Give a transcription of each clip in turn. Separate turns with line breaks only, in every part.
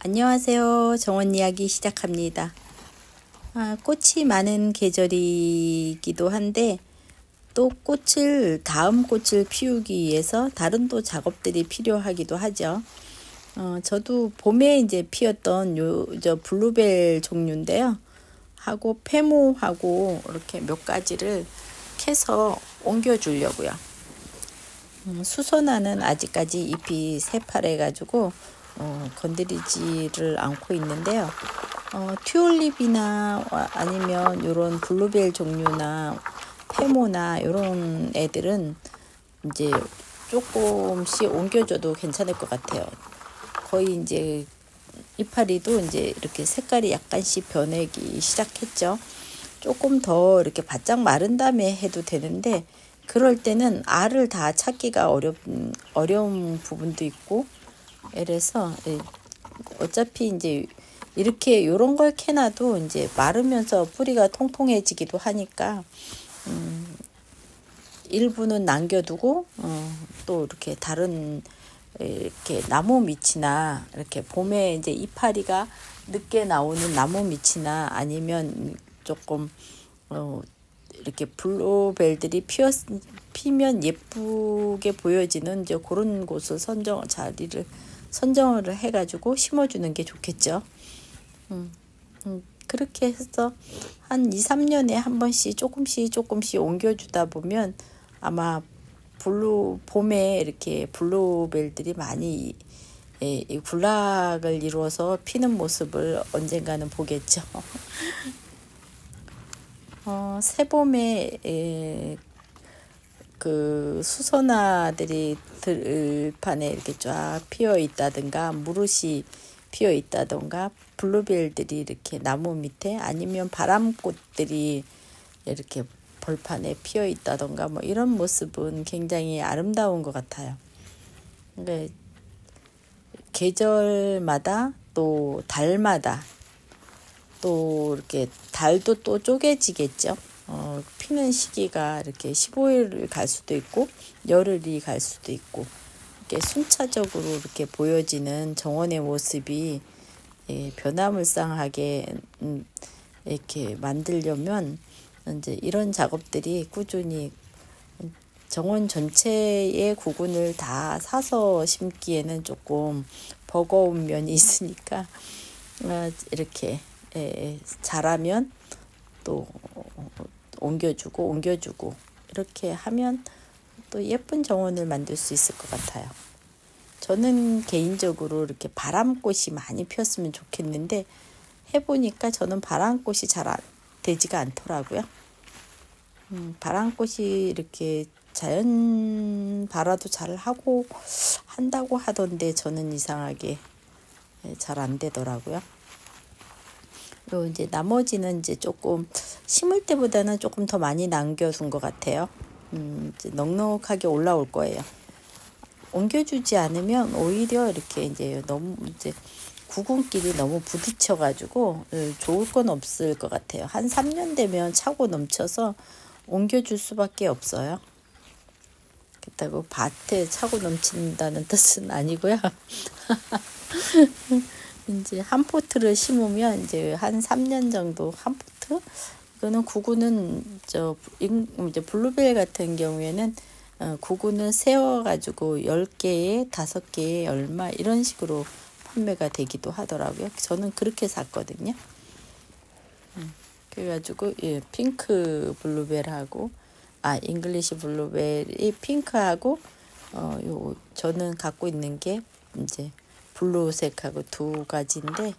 안녕하세요. 정원 이야기 시작합니다. 아, 꽃이 많은 계절이기도 한데 또 꽃을 다음 꽃을 피우기 위해서 다른 또 작업들이 필요하기도 하죠. 어, 저도 봄에 이제 피었던 요 저 블루벨 종류인데요. 하고 페모하고 이렇게 몇 가지를 캐서 옮겨 주려고요. 음, 수선화는 아직까지 잎이 새파래 가지고 어, 건드리지를 않고 있는데요. 어, 튤립이나 와- 아니면 이런 블루벨 종류나 페모나 이런 애들은 이제 조금씩 옮겨줘도 괜찮을 것 같아요. 거의 이제 이파리도 이제 이렇게 색깔이 약간씩 변하기 시작했죠. 조금 더 이렇게 바짝 마른 다음에 해도 되는데 그럴 때는 알을 다 찾기가 어렵 어려운 부분도 있고 이래서 예, 어차피 이제 이렇게 요런 걸 캐놔도 이제 마르면서 뿌리가 통통해지기도 하니까 음, 일부는 남겨두고 어, 또 이렇게 다른 이렇게 나무 밑이나 이렇게 봄에 이제 이파리가 늦게 나오는 나무 밑이나 아니면 조금 어, 이렇게 블루벨들이 피었 피면 예쁘게 보여지는 이제 그런 곳을 선정 자리를 선정을 해가지고 심어주는 게 좋겠죠. 음, 음, 그렇게 해서 한 2, 3년에 한 번씩 조금씩 조금씩 옮겨주다 보면 아마 블루 봄에 이렇게 블루벨들이 많이 예, 이 군락을 이루어서 피는 모습을 언젠가는 보겠죠. 어, 새봄에 에, 그 수선화들이 들판에 이렇게 쫙 피어 있다든가 무릇이 피어 있다든가 블루벨들이 이렇게 나무 밑에 아니면 바람꽃들이 이렇게 벌판에 피어 있다던가 뭐 이런 모습은 굉장히 아름다운 것 같아요. 근데 계절마다 또 달마다 또 이렇게 달도 또 쪼개지겠죠. 어, 피는 시기가 이렇게 15일을 갈 수도 있고 열흘이 갈 수도 있고 이렇게 순차적으로 이렇게 보여지는 정원의 모습이 예, 변화무쌍하게 음, 이렇게 만들려면 이제 이런 작업들이 꾸준히 정원 전체의 구근을 다 사서 심기에는 조금 버거운 면이 있으니까 어, 이렇게 예, 잘하면 또 옮겨주고 옮겨주고 이렇게 하면 또 예쁜 정원을 만들 수 있을 것 같아요. 저는 개인적으로 이렇게 바람꽃이 많이 피었으면 좋겠는데 해보니까 저는 바람꽃이 잘 안- 되지가 않더라고요. 음, 바람꽃이 이렇게 자연 발화도 잘 하고 한다고 하던데 저는 이상하게 예, 잘안 되더라고요. 그리고 이제 나머지는 이제 조금 심을 때보다는 조금 더 많이 남겨둔 것 같아요. 음, 이제 넉넉하게 올라올 거예요. 옮겨주지 않으면 오히려 이렇게 이제 너무 이제 구근끼리 너무 부딪혀가지고 예, 좋을 건 없을 것 같아요. 한 3년 되면 차고 넘쳐서 옮겨줄 수밖에 없어요. 그렇다고 밭에 차고 넘친다는 뜻은 아니고요. 이제 한 포트를 심으면 이제 한 3년 정도 한 포트? 이거는 구구는 저 인- 이제 블루벨 같은 경우에는 어, 구구는 세워 가지고 10개에 5개에 얼마 이런 식으로 판매가 되기도 하더라고요. 저는 그렇게 샀거든요. 음, 그래가지고 예, 핑크 블루벨하고 아 잉글리시 블루벨이 핑크하고 어, 요 저는 갖고 있는 게 이제 블루색하고 두 가지인데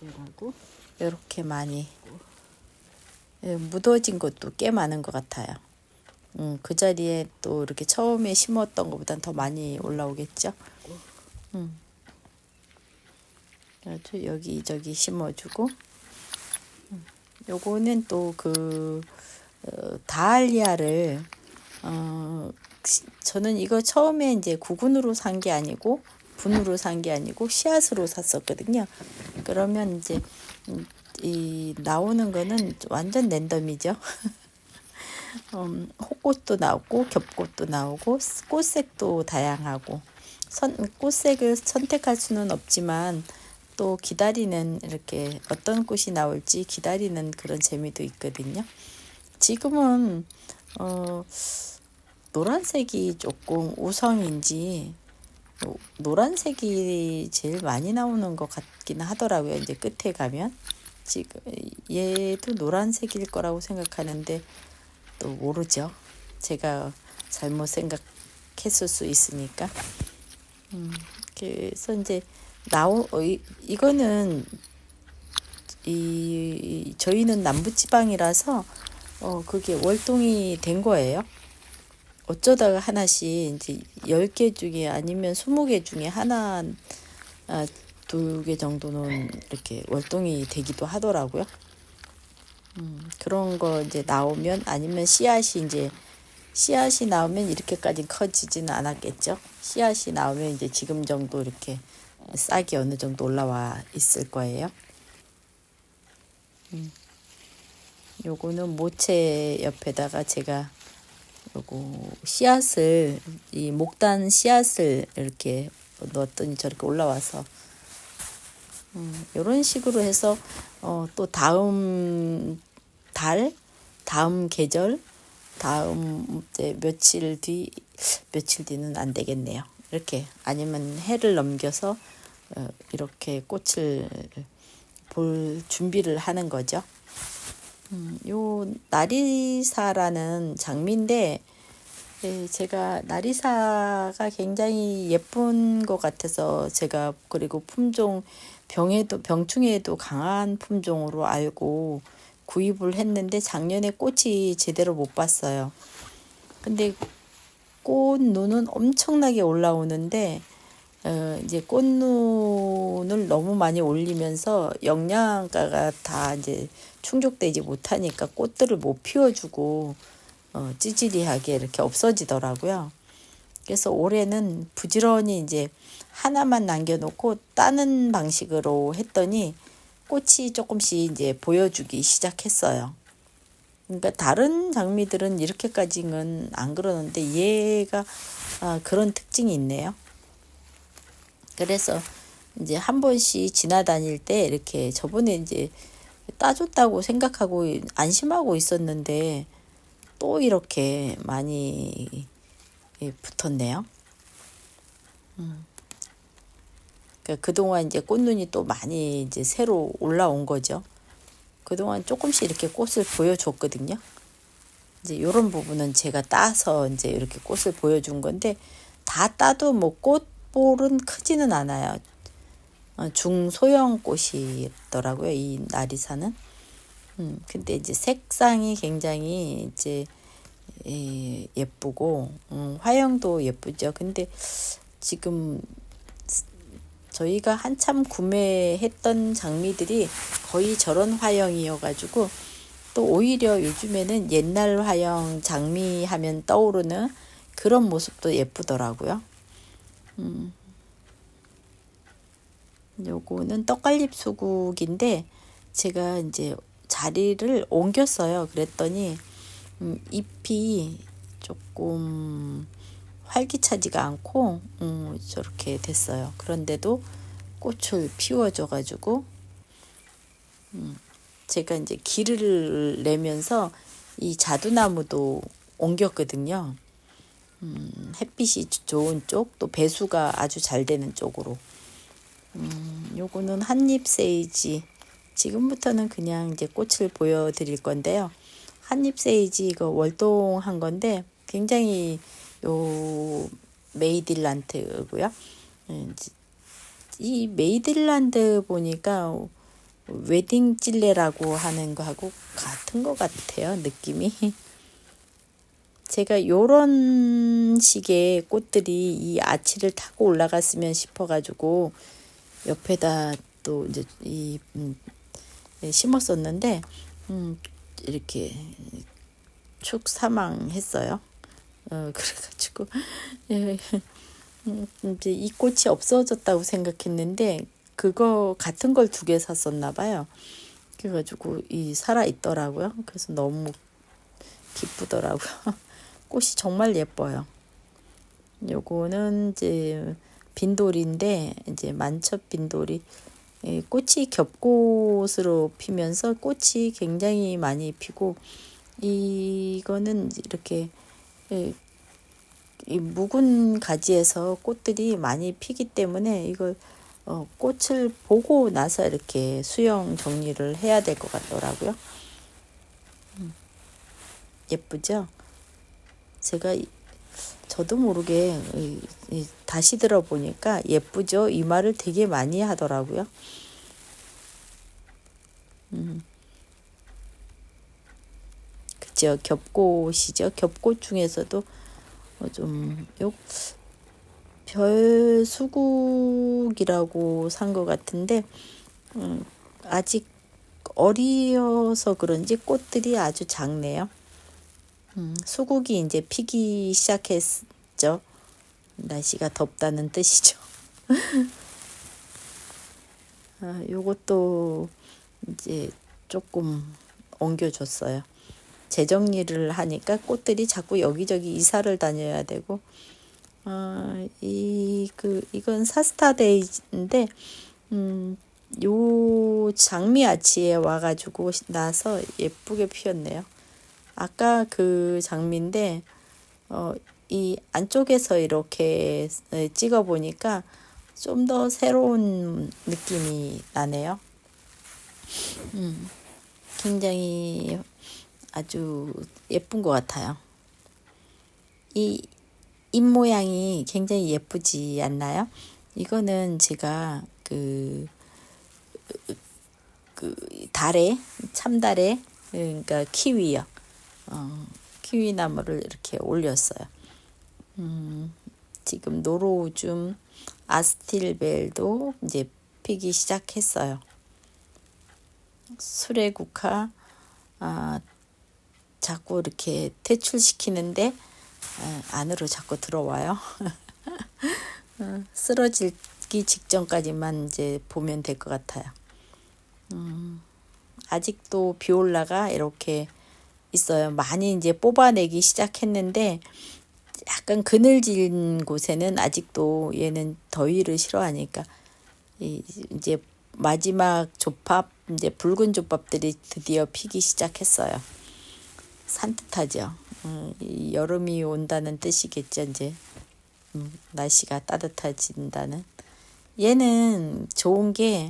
핑크색하고
이렇게 많이 예, 묻어진 것도 꽤 많은 것 같아요. 음, 그 자리에 또 이렇게 처음에 심었던 것보단 더 많이 올라오겠죠. 음. 그래서 여기 저기 심어주고, 음, 요거는 또그 어, 다알리아를 어, 시- 저는 이거 처음에 이제 구근으로 산 게 아니고 분으로 산 게 아니고 씨앗으로 샀었거든요. 그러면 이제 음, 이 나오는 거는 완전 랜덤이죠. 음, 호꽃도 나오고 겹꽃도 나오고 꽃색도 다양하고 선, 꽃색을 선택할 수는 없지만 또 기다리는 이렇게 어떤 꽃이 나올지 기다리는 그런 재미도 있거든요. 지금은 어, 노란색이 조금 우성인지 노- 노란색이 제일 많이 나오는 것 같긴 하더라고요. 이제 끝에 가면 지금 얘도 노란색일 거라고 생각하는데 또 모르죠. 제가 잘못 생각했을 수 있으니까. 음, 그래서 이제 나오 어, 이, 이거는 이 저희는 남부 지방이라서 어 그게 월동이 된 거예요. 어쩌다가 하나씩 이제 10개 중에 아니면 20개 중에 하나 아, 두 개 정도는 이렇게 월동이 되기도 하더라고요. 음, 그런 거 이제 나오면 아니면 씨앗이 이제 씨앗이 나오면 이렇게까지 커지지는 않았겠죠. 씨앗이 나오면 이제 지금 정도 이렇게 싹이 어느 정도 올라와 있을 거예요. 음. 요거는 모체 옆에다가 제가 요거 씨앗을 이 목단 씨앗을 이렇게 넣었더니 저렇게 올라와서 음, 이런 식으로 해서 어, 또 다음 달, 다음 계절, 다음 이제 며칠 뒤 며칠 뒤는 안 되겠네요. 이렇게 아니면 해를 넘겨서 어, 이렇게 꽃을 볼 준비를 하는 거죠. 음, 요 나리사라는 장미인데 예, 제가 나리사가 굉장히 예쁜 것 같아서 제가 그리고 품종 병에도 병충해에도 강한 품종으로 알고 구입을 했는데 작년에 꽃이 제대로 못 봤어요. 근데 꽃 눈은 엄청나게 올라오는데 어, 이제 꽃눈을 너무 많이 올리면서 영양가가 다 이제 충족되지 못하니까 꽃들을 못 피워주고 어, 찌질이하게 이렇게 없어지더라고요. 그래서 올해는 부지런히 이제 하나만 남겨놓고 따는 방식으로 했더니 꽃이 조금씩 이제 보여주기 시작했어요. 그러니까 다른 장미들은 이렇게까지는 안 그러는데 얘가 아, 그런 특징이 있네요. 그래서 이제 한 번씩 지나다닐 때 이렇게 저번에 이제 따줬다고 생각하고 안심하고 있었는데 또 이렇게 많이 예, 붙었네요. 음. 그러니까 그동안 이제 꽃눈이 또 많이 이제 새로 올라온 거죠. 그동안 조금씩 이렇게 꽃을 보여줬거든요. 이제 이런 부분은 제가 따서 이제 이렇게 꽃을 보여준 건데 다 따도 뭐 꽃 볼은 크지는 않아요. 어, 중소형 꽃이더라고요. 이 나리사는. 음, 근데 이제 색상이 굉장히 이제 예, 예쁘고 음, 화형도 예쁘죠. 근데 지금 저희가 한참 구매했던 장미들이 거의 저런 화형이어가지고 또 오히려 요즘에는 옛날 화형 장미 하면 떠오르는 그런 모습도 예쁘더라고요. 음. 요거는 떡갈립 수국인데 제가 이제 자리를 옮겼어요. 그랬더니 음, 잎이 조금 활기차지가 않고 음, 저렇게 됐어요. 그런데도 꽃을 피워줘가지고 음, 제가 이제 길을 내면서 이 자두나무도 옮겼거든요. 음, 햇빛이 좋은 쪽, 또 배수가 아주 잘 되는 쪽으로. 음, 요거는 한잎 세이지. 지금부터는 그냥 이제 꽃을 보여드릴 건데요. 한잎 세이지 이거 월동한 건데 굉장히 요 메이딜란트고요. 음, 이 메이딜란드 보니까 웨딩 찔레라고 하는 거하고 같은 것 같아요. 느낌이. 제가 요런 식의 꽃들이 이 아치를 타고 올라갔으면 싶어가지고 옆에다 또 이제 이 음, 예, 심었었는데 음, 이렇게 축 사망했어요. 어, 그래가지고 예, 음, 이제 이 꽃이 없어졌다고 생각했는데 그거 같은 걸 두 개 샀었나 봐요. 그래가지고 이 살아 있더라고요. 그래서 너무 기쁘더라고요. 꽃이 정말 예뻐요. 요거는 이제 빈돌인데 이제 만첩 빈돌이 예, 꽃이 겹꽃으로 피면서 꽃이 굉장히 많이 피고 이거는 이렇게 예, 이 묵은 가지에서 꽃들이 많이 피기 때문에 이걸 어, 꽃을 보고 나서 이렇게 수영 정리를 해야 될 것 같더라고요. 음, 예쁘죠? 제가 이- 저도 모르게 다시 들어보니까 예쁘죠? 이 말을 되게 많이 하더라고요. 음. 그죠? 겹꽃이죠. 겹꽃 중에서도 어, 좀, 요, 별 수국이라고 산 것 같은데, 음, 아직 어리어서 그런지 꽃들이 아주 작네요. 음, 수국이 이제 피기 시작했죠. 날씨가 덥다는 뜻이죠. 아, 요것도 이제 조금 옮겨줬어요. 재정리를 하니까 꽃들이 자꾸 여기저기 이사를 다녀야 되고, 어, 이, 그, 이건 사스타데이인데, 음, 요 장미 아치에 와가지고 나서 예쁘게 피었네요. 아까 그 장미인데, 어, 이 안쪽에서 이렇게 찍어 보니까 좀 더 새로운 느낌이 나네요. 음, 굉장히 아주 예쁜 것 같아요. 이잎 모양이 굉장히 예쁘지 않나요? 이거는 제가 그, 그 달에 참달에 그러니까 키위요. 어, 키위 나무를 이렇게 올렸어요. 음, 지금 노로우줌, 아스틸벨도 이제 피기 시작했어요. 수레국화, 아, 자꾸 이렇게 퇴출시키는데 아, 안으로 자꾸 들어와요. 어, 쓰러지기 직전까지만 이제 보면 될 것 같아요. 음, 아직도 비올라가 이렇게 있어요. 많이 이제 뽑아내기 시작했는데 약간 그늘진 곳에는 아직도 얘는 더위를 싫어하니까 이 이제 마지막 조팝 이제 붉은 조팝들이 드디어 피기 시작했어요. 산뜻하죠. 음, 이 여름이 온다는 뜻이겠죠, 이제. 음, 날씨가 따뜻해진다는. 얘는 좋은 게,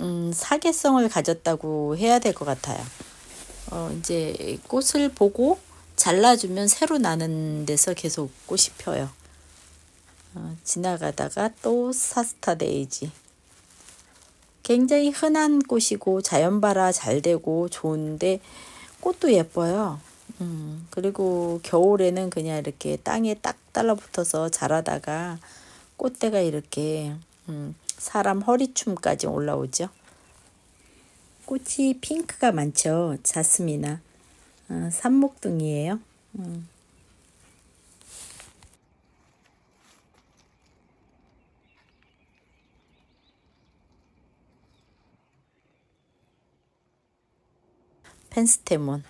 음, 사계성을 가졌다고 해야 될 것 같아요. 어, 이제 꽃을 보고 잘라주면 새로 나는 데서 계속 꽃이 펴요. 어, 지나가다가 또 사스타 데이지. 굉장히 흔한 꽃이고 자연발화 잘 되고 좋은데 꽃도 예뻐요. 음, 그리고 겨울에는 그냥 이렇게 땅에 딱 달라붙어서 자라다가 꽃대가 이렇게 음, 사람 허리춤까지 올라오죠. 꽃이 핑크가 많죠. 자스미나. 어, 산목등이에요. 음. 펜스테몬.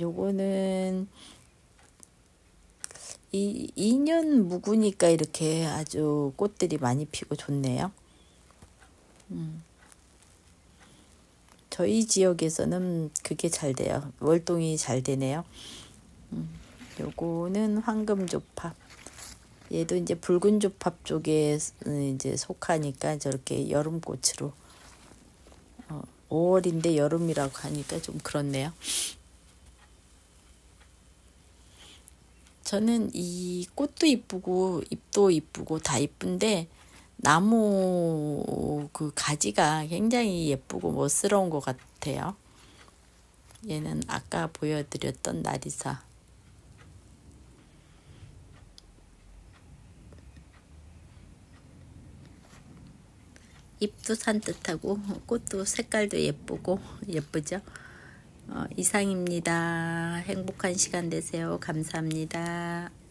요거는 이 2년 묵으니까 이렇게 아주 꽃들이 많이 피고 좋네요. 음. 저희 지역에서는 그게 잘 돼요. 월동이 잘 되네요. 음. 요거는 황금조팝. 얘도 이제 붉은 조팝 쪽에 이제 속하니까 저렇게 여름꽃으로 어, 5월인데 여름이라고 하니까 좀 그렇네요. 저는 이 꽃도 이쁘고 잎도 이쁘고 다 이쁜데 나무 그 가지가 굉장히 예쁘고 멋스러운 것 같아요. 얘는 아까 보여드렸던 나리사. 잎도 산뜻하고 꽃도 색깔도 예쁘고 예쁘죠? 어, 이상입니다. 행복한 시간 되세요. 감사합니다.